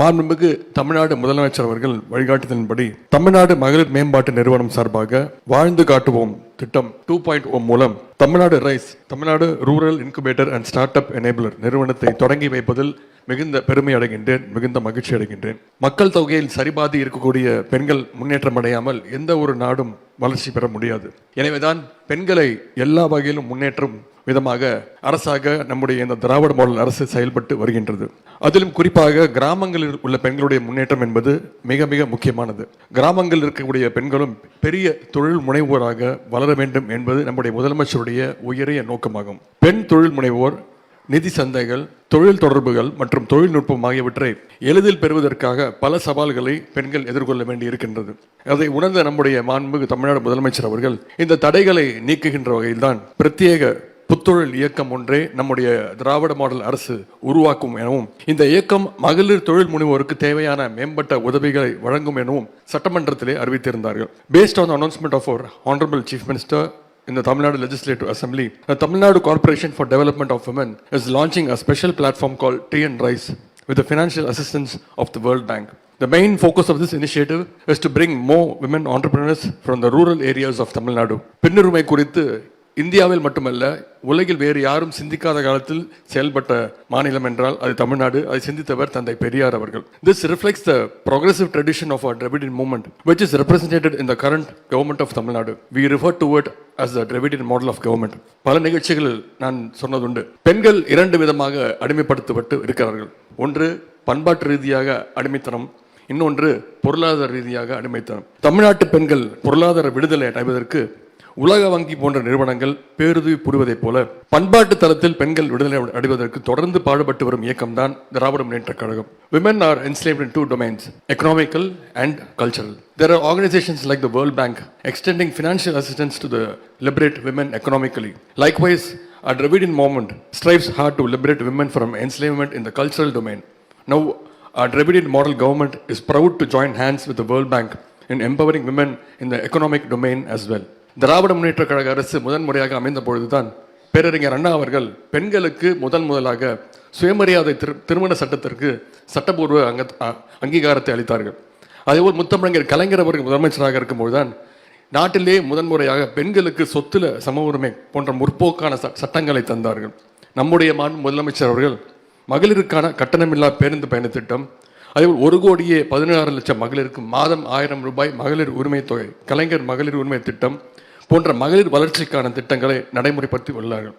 மாண்புமிகு தமிழ்நாடு முதலமைச்சர் அவர்கள் வழிகாட்டுதலின்படி தமிழ்நாடு மகளிர் மேம்பாட்டு நிறுவனம் சார்பாக வாழ்ந்து காட்டுவோம் திட்டம் டூ பாயிண்ட் ஓ மூலம் Tamil Nadu rise Tamil Nadu rural incubator and start up enabler நிறுவனத்தை தொடங்கி வைப்பதில் மிகுந்த பெருமை அடைகின்றேன் மிகுந்த மகிழ்ச்சி அடைகின்றேன். மக்கள் தொகையில் சரிபாதி இருக்கக்கூடிய பெண்கள் முன்னேற்றம் அடையாமல் எந்த ஒரு நாடும் வளர்ச்சி பெற முடியாது. எனவேதான் பெண்களை எல்லா வகையிலும் முன்னேற்றம் விதமாக அரசாக நம்முடைய இந்த திராவிட மாடல் அரசு செயல்பட்டு வருகின்றது. அதிலும் குறிப்பாக கிராமங்களில் உள்ள பெண்களுடைய முன்னேற்றம் என்பது மிக மிக முக்கியமானது. கிராமங்களில் இருக்கக்கூடிய பெண்களும் பெரிய தொழில் முனைவோராக வளர வேண்டும் என்பது நம்முடைய முதலமைச்சருடைய உயரிய நோக்கமாகும். பெண் தொழில் முனைவோர் நிதி சந்தைகள் தொழில் தொடர்புகள் மற்றும் தொழில்நுட்பம் ஆகியவற்றை எளிதில் பெறுவதற்காக பல சவால்களை பெண்கள் எதிர்கொள்ள வேண்டி இருக்கின்றது அதை உணர்ந்த நம்முடைய மாண்புமிகு தமிழ்நாடு முதலமைச்சர் அவர்கள் இந்த தடைகளை நீக்குகின்ற வகையில்தான் பிரத்யேக புத்தொழில் இயக்கம் ஒன்றே நம்முடைய திராவிட மாடல் அரசு உருவாக்கும் எனவும் இந்த இயக்கம் மகளிர் தொழில் முனைவோருக்கு தேவையான மேம்பட்ட உதவிகளை வழங்கும் எனவும் சட்டமன்றத்திலே அறிவித்திருந்தார்கள் based on announcement of our honourable chief minister in the Tamil Nadu Legislative Assembly, the Tamil Nadu Corporation for Development of Women is launching a special platform called Tea and Rice with the financial assistance of the World Bank. The main focus of this initiative is to bring more women entrepreneurs from the rural areas of Tamil Nadu. பின்னுரிமை குறித்து இந்தியாவில் மட்டுமல்ல உலகில் வேறு யாரும் சிந்திக்காத காலத்தில் செயல்பட்ட மாநிலம் என்றால் அது தமிழ்நாடு. அதை சிந்தித்தவர் தந்தை பெரியார் அவர்கள். This reflects the progressive tradition of our Dravidian movement which is represented in the current government of Tamil Nadu we refer to to as the the model of government பல நிகழ்ச்சிகளில் நான் சொன்னதுண்டு. பெண்கள் இரண்டு விதமாக அடிமைப்படுத்தப்பட்டு இருக்கிறார்கள். ஒன்று பண்பாட்டு ரீதியாக அடிமைத்தனம். இன்னொன்று பொருளாதார ரீதியாக அடிமைத்தனம். தமிழ்நாட்டு பெண்கள் பொருளாதார விடுதலை அடைவதற்கு உலக வங்கி போன்ற நிறுவனங்கள் பேருதவி புரிவதைப் போல பண்பாட்டு தளத்தில் பெண்கள் விடுதலை அடைவதற்கு தொடர்ந்து பாடுபட்டு வரும் இயக்கம்தான் Dravida Munnetra Kazhagam women are enslaved in two domains economical and cultural there are organizations like the world bank extending financial assistance to the liberate women economically likewise our dravidian movement strives hard to liberate women from enslavement in the cultural domain now our dravidian model government is proud to join hands with the world bank in empowering women in the economic domain as well Dravida Munnetra கழக அரசு முதன்முறையாக அமைந்த பொழுதுதான் பேரறிஞர் அண்ணா அவர்கள் பெண்களுக்கு முதன் முதலாக சுயமரியாதை திரு திருமண சட்டத்திற்கு சட்டபூர்வ அங்க அ- அங்கீகாரத்தை அளித்தார்கள். அதேபோல் முத்தமிழங்கர் கலைஞர் அவர்கள் முதலமைச்சராக இருக்கும்போதுதான் நாட்டிலே முதன்முறையாக பெண்களுக்கு சொத்துல சம உரிமை போன்ற முற்போக்கான ச- சட்டங்களை தந்தார்கள். நம்முடைய மாண்பு முதலமைச்சர் அவர்கள் மகளிருக்கான கட்டணமில்லா பேருந்து பயண திட்டம் அதேபோல் ஒரு கோடியே பதினாறு லட்சம் மகளிருக்கு மாதம் ஆயிரம் ரூபாய் மகளிர் உரிமை தொகை. கலைஞர் மகளிர் உரிமை திட்டம் போன்ற மகளிர் வளர்ச்சிக்கான திட்டங்களை நடைமுறைப்படுத்தி உள்ளார்கள்.